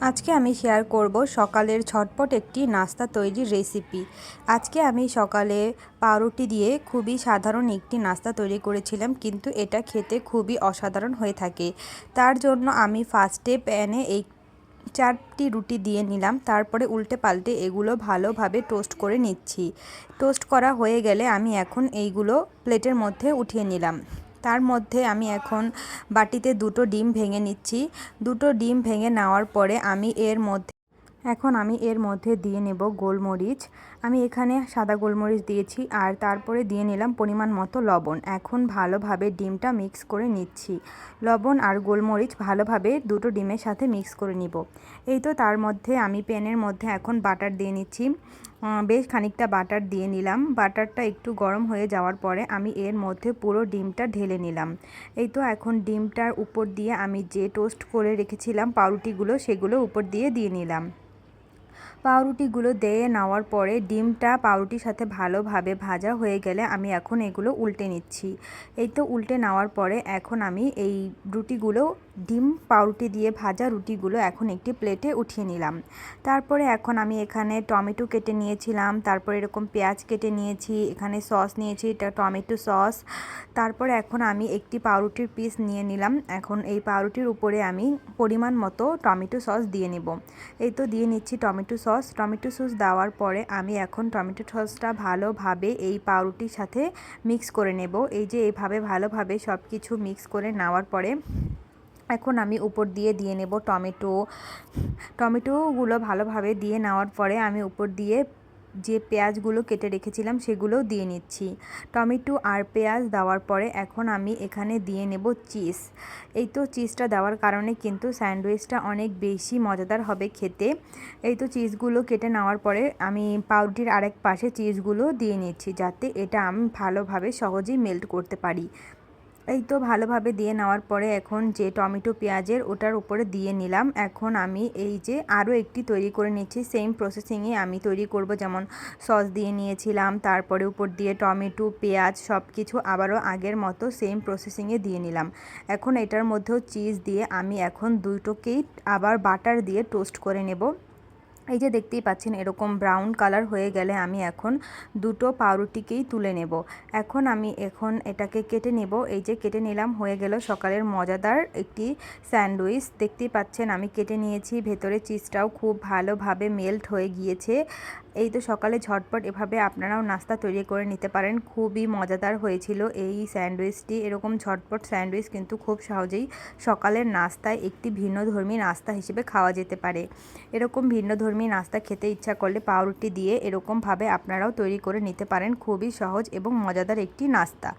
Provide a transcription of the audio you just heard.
আজকে আমি শেয়ার করব সকালের ঝটপট একটি নাস্তা তৈরির রেসিপি। আজকে আমি সকালে পাউরুটি দিয়ে খুবই সাধারণ একটি নাস্তা তৈরি করেছিলাম, কিন্তু এটা খেতে খুবই অসাধারণ হয়ে থাকে। তার জন্য আমি ফার্স্টে প্যানে এই চারটি রুটি দিয়ে নিলাম, তারপরে উল্টে পাল্টে এগুলো ভালোভাবে টোস্ট করে নিচ্ছি। টোস্ট করা হয়ে গেলে আমি এখন এইগুলো প্লেটের মধ্যে উঠিয়ে নিলাম। তার মধ্যে আমি এখন বাটিতে দুটো ডিম ভেঙে নিচ্ছি। দুটো ডিম ভেঙে নেওয়ার পরে আমি এর মধ্যে এখন আমি এর মধ্যে দিয়ে নেব গোলমরিচ। আমি এখানে সাদা গোলমরিচ দিয়েছি আর তারপরে দিয়ে নিলাম পরিমাণ মতো লবণ। এখন ভালোভাবে ডিমটা মিক্স করে নিচ্ছি। লবণ আর গোলমরিচ ভালোভাবে দুটো ডিমের সাথে মিক্স করে নিব। এই তো তার মধ্যে আমি প্যানের মধ্যে এখন বাটার দিয়ে নিচ্ছি। বেশ খানিকটা বাটার দিয়ে নিলাম। বাটারটা একটু গরম হয়ে যাওয়ার পরে আমি এর মধ্যে পুরো ডিমটা ঢেলে নিলাম। এই তো এখন ডিমটার উপর দিয়ে আমি যে টোস্ট করে রেখেছিলাম, পাউরুটিগুলো সেগুলো উপর দিয়ে দিয়ে নিলাম। পাউরুটিগুলো দিয়ে নেওয়ার পরে ডিমটা পাউরুটির সাথে ভালোভাবে ভাজা হয়ে গেলে আমি এখন এগুলো উল্টে নিচ্ছি। এই তো উল্টে নেওয়ার পরে এখন আমি এই রুটিগুলো, ডিম পাউরুটি দিয়ে ভাজা রুটিগুলো এখন একটি প্লেটে উঠিয়ে নিলাম। তারপরে এখন আমি এখানে টমেটো কেটে নিয়েছিলাম, তারপরে এরকম পেঁয়াজ কেটে নিয়েছি, এখানে সস নিয়েছি, এটা টমেটো সস। তারপরে এখন আমি একটি পাউরুটির পিস নিয়ে নিলাম, এখন এই পাউরুটির উপরে আমি পরিমাণ মতো টমেটো সস দিয়ে নেব। এই তো দিয়ে নিচ্ছি টমেটো সস। টমেটো সস দেওয়ার পরে আমি এখন টমেটো সসটা ভালোভাবে এই পাউরুটির সাথে মিক্স করে নেব। এই যে এইভাবে ভালোভাবে সব কিছু মিক্স করে নেওয়ার পরে এখন আমি উপর দিয়ে দিয়ে নেব টমেটো। টমেটোগুলো ভালোভাবে দিয়ে নেওয়ার পরে আমি উপর দিয়ে যে পেঁয়াজগুলো কেটে রেখেছিলাম সেগুলোও দিয়ে নিচ্ছি। টমেটো আর পেঁয়াজ দেওয়ার পরে এখন আমি এখানে দিয়ে নেব চিজ। এই তো চিজটা দেওয়ার কারণে কিন্তু স্যান্ডউইচটা অনেক বেশি মজাদার হবে খেতে। এই তো চিজগুলো কেটে নেওয়ার পরে আমি পাউরুটির আরেক পাশে চিজগুলো দিয়ে নিচ্ছি যাতে এটা আমি ভালোভাবে সহজেই মেল্ট করতে পারি। এই তো ভালোভাবে দিয়ে নেওয়ার পরে এখন যে টমেটো পেঁয়াজের ওটার উপরে দিয়ে নিলাম। এখন আমি এই যে আরও একটি তৈরি করে নিচ্ছি। সেম প্রসেসিংয়ে আমি তৈরি করব। যেমন সস দিয়ে নিয়েছিলাম, তারপরে উপর দিয়ে টমেটো, পেঁয়াজ সব কিছু আবারও আগের মতো সেম প্রসেসিংয়ে দিয়ে নিলাম। এখন এটার মধ্যেও চিজ দিয়ে আমি এখন দুটোকেই আবার বাটার দিয়ে টোস্ট করে নেব। এই যে দেখতেই পাচ্ছেন, এরকম ব্রাউন কালার হয়ে গেলে আমি এখন দুটো পাউরুটিকেই তুলে নেব। এখন আমি এখন এটাকে কেটে নেব। এই যে কেটে নিলাম, হয়ে গেল সকালের মজাদার একটি স্যান্ডউইচ। দেখতেই পাচ্ছেন, আমি কেটে নিয়েছি, ভেতরে চিজটাও খুব ভালোভাবে মেল্ট হয়ে গিয়েছে। এই তো সকালে ঝটপট এভাবে আপনারাও নাস্তা তৈরি করে নিতে পারেন। খুবই মজাদার হয়েছিল এই স্যান্ডউইচটি। এরকম ঝটপট স্যান্ডউইচ কিন্তু খুব সহজেই সকালের নাস্তায় একটি ভিন্নধর্মী নাস্তা হিসেবে খাওয়া যেতে পারে। এরকম ভিন্নধর্মী নাস্তা খেতে ইচ্ছা করলে পাউরুটি দিয়ে এরকমভাবে আপনারাও তৈরি করে নিতে পারেন। খুবই সহজ এবং মজাদার একটি নাস্তা।